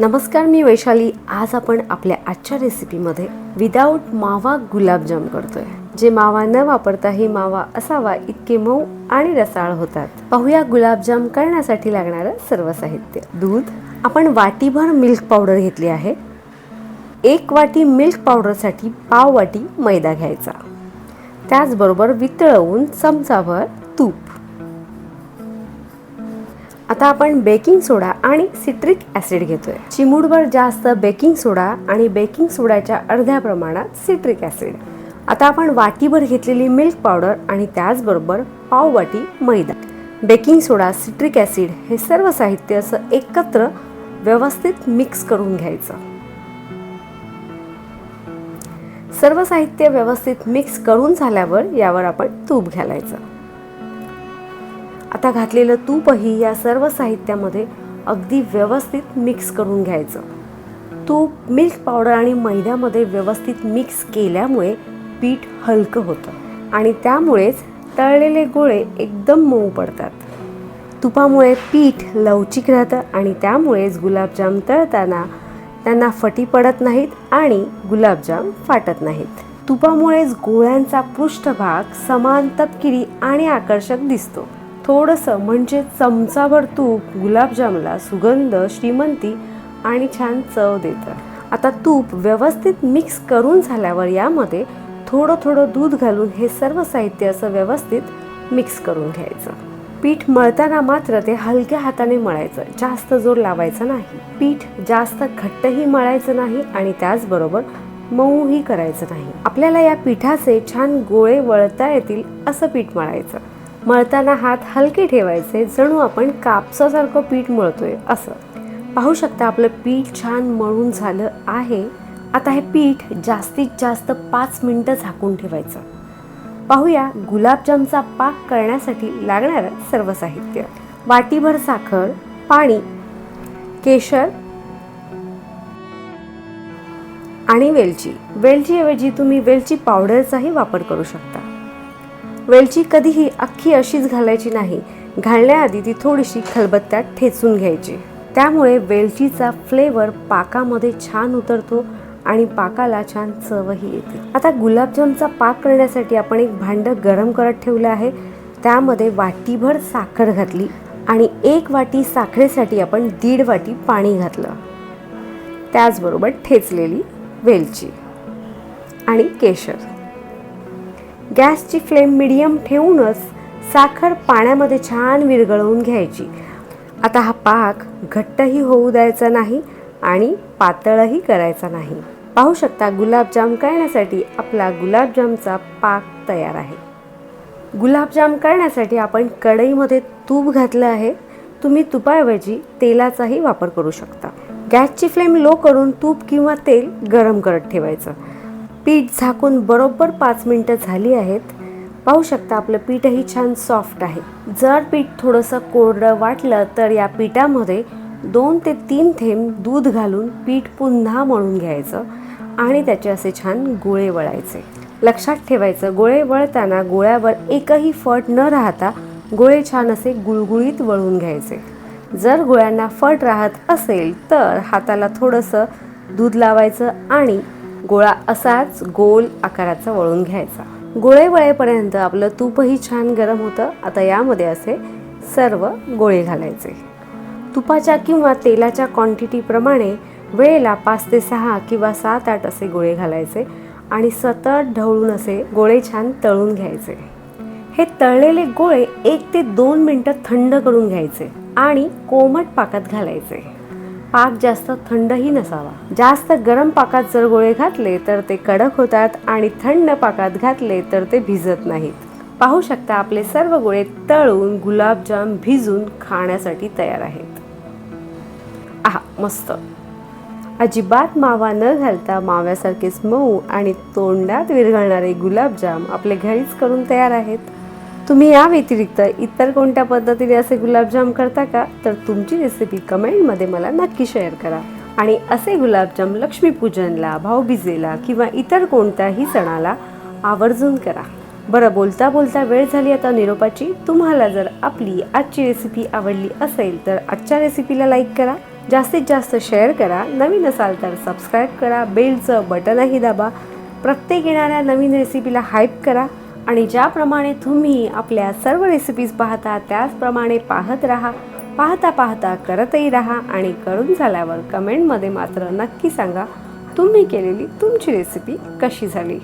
नमस्कार मी वैशाली. आज आपण आपल्या आजच्या रेसिपीमध्ये विदाऊट मावा गुलाबजाम करतोय. जे मावा न वापरता हे मावा असावा इतके मऊ आणि रसाळ होतात. पाहूया गुलाबजाम करण्यासाठी लागणारं सर्व साहित्य. दूध. आपण वाटीभर मिल्क पावडर घेतली आहे. एक वाटी मिल्क पावडरसाठी पाव वाटी मैदा घ्यायचा. त्याचबरोबर वितळवून चमचाभर तूप. आता आपण बेकिंग सोडा आणि सिट्रिक ॲसिड घेतोय. चिमूडभर जास्त बेकिंग सोडा आणि बेकिंग सोड्याच्या अर्ध्या प्रमाणात सिट्रिक ॲसिड. आता आपण वाटीभर घेतलेली मिल्क पावडर आणि त्याचबरोबर पाव वाटी मैदा. बेकिंग सोडा सिट्रिक ॲसिड हे सर्व साहित्य असं एकत्र व्यवस्थित मिक्स करून घ्यायचं. सर्व साहित्य व्यवस्थित मिक्स करून झाल्यावर यावर आपण तूप घालायचं. आता घातलेलं तूपही या सर्व साहित्यामध्ये अगदी व्यवस्थित मिक्स करून घ्यायचं. तूप मिल्क पावडर आणि मैद्यामध्ये व्यवस्थित मिक्स केल्यामुळे पीठ हलकं होतं आणि त्यामुळेच तळलेले गोळे एकदम मऊ पडतात. तुपामुळे पीठ लवचिक राहतं आणि त्यामुळेच गुलाबजाम तळताना त्यांना फटी पडत नाहीत आणि गुलाबजाम फाटत नाहीत. तुपामुळेच गोळ्यांचा पृष्ठभाग समान तपकिरी आणि आकर्षक दिसतो. थोडंसं म्हणजे चमचाभर तूप गुलाबजामला सुगंध श्रीमंती आणि छान चव देतं. आता तूप व्यवस्थित मिक्स करून झाल्यावर यामध्ये थोडं थोडं दूध घालून हे सर्व साहित्य असं व्यवस्थित मिक्स करून घ्यायचं. पीठ मळताना मात्र ते हलक्या हाताने मळायचं. जास्त जोर लावायचा नाही. पीठ जास्त घट्टही मळायचं नाही आणि त्याचबरोबर मऊही करायचं नाही. आपल्याला या पिठाचे छान गोळे वळता येतील असं पीठ मळायचं. मळताना हात हलके ठेवायचे जणू आपण कापसासारखं पीठ मळतोय असं. पाहू शकता आपलं पीठ छान मळून झालं आहे. आता हे पीठ जास्तीत जास्त पाच मिनटं झाकून ठेवायचं. पाहूया गुलाबजामचा पाक करण्यासाठी लागणारं सर्व साहित्य. वाटीभर साखर पाणी केशर आणि वेलची. वेलचीऐवजी तुम्ही वेलची पावडरचाही वापर करू शकता. वेलची कधीही अख्खी अशीच घालायची नाही. घालण्याआधी ती थोडीशी खलबत्त्यात ठेचून घ्यायची. त्यामुळे वेलचीचा फ्लेवर पाकामध्ये छान उतरतो आणि पाकाला छान चवही येते. आता गुलाबजामचा पाक करण्यासाठी आपण एक भांडं गरम करत ठेवलं आहे. त्यामध्ये वाटीभर साखर घातली आणि एक वाटी साखरेसाठी आपण दीड वाटी पाणी घातलं. त्याचबरोबर ठेचलेली वेलची आणि केशर. गॅसची फ्लेम मिडियम ठेवूनच साखर पाण्यामध्ये छान विरघळवून घ्यायची. आता हा पाक घट्टही होऊ द्यायचा नाही आणि पातळही करायचा नाही. पाहू शकता गुलाबजाम करण्यासाठी आपला गुलाबजामचा पाक तयार आहे. गुलाबजाम करण्यासाठी आपण कढईमध्ये तूप घातलं आहे. तुम्ही तुपाऐवजी तेलाचाही वापर करू शकता. गॅसची फ्लेम लो करून तूप किंवा तेल गरम करत ठेवायचं. पीठ झाकून बरोबर पाच मिनटं झाली आहेत. पाहू शकता आपलं पीठही छान सॉफ्ट आहे. जर पीठ थोडंसं कोरडं वाटलं तर या पिठामध्ये दोन ते तीन थेंब दूध घालून पीठ पुन्हा मळून घ्यायचं आणि त्याचे असे छान गोळे वळायचे. लक्षात ठेवायचं गोळे वळताना गोळ्यावर एकही फट न राहता गोळे छान असे गुळगुळीत वळून घ्यायचे. जर गोळ्यांना फट राहत असेल तर हाताला थोडंसं दूध लावायचं आणि गोळा असाच गोल आकाराचा वळून घ्यायचा. गोळे वळेपर्यंत आपलं तूपही छान गरम होतं. आता यामध्ये असे सर्व गोळे घालायचे. तुपाच्या किंवा तेलाच्या क्वांटिटीप्रमाणे वेळेला पाच ते सहा किंवा सात आठ असे गोळे घालायचे आणि सतत ढवळून असे गोळे छान तळून घ्यायचे. हे तळलेले गोळे एक ते दोन मिनटं थंड करून घ्यायचे आणि कोमट पाकात घालायचे. पाक जास्त थंडही नसावा. जास्त गरम पाकात जर गोळे घातले तर ते कडक होतात आणि थंड पाकात घातले तर ते भिजत नाहीत. पाहू शकता आपले सर्व गोळे तळून गुलाबजाम भिजून खाण्यासाठी तयार आहेत. आहा मस्त. अजिबात मावा न घालता माव्यासारखेच मऊ आणि तोंडात विरघळणारे गुलाबजाम आपले घरीच करून तयार आहेत. तुम्ही या व्यतिरिक्त इतर कोणत्या पद्धतीने असे गुलाबजाम करता का? तर तुमची रेसिपी कमेंटमध्ये मला नक्की शेअर करा. आणि असे गुलाबजाम लक्ष्मीपूजनला भाऊबीजेला किंवा इतर कोणत्याही सणाला आवर्जून करा. बरं बोलता बोलता वेळ झाली आता निरोपाची. तुम्हाला जर आपली आजची रेसिपी आवडली असेल तर आजच्या रेसिपीला लाईक करा. जास्तीत जास्त शेअर करा. नवीन असाल तर सबस्क्राईब करा. बेलचं बटनही दाबा. प्रत्येक येणाऱ्या नवीन रेसिपीला हाईप करा. आणि ज्याप्रमाणे तुम्ही आपल्या सर्व रेसिपीज पाहता त्याचप्रमाणे पाहत राहा पाहता पाहता करतही राहा आणि करून झाल्यावर कमेंटमध्ये मात्र नक्की सांगा तुम्ही केलेली तुमची रेसिपी कशी झाली?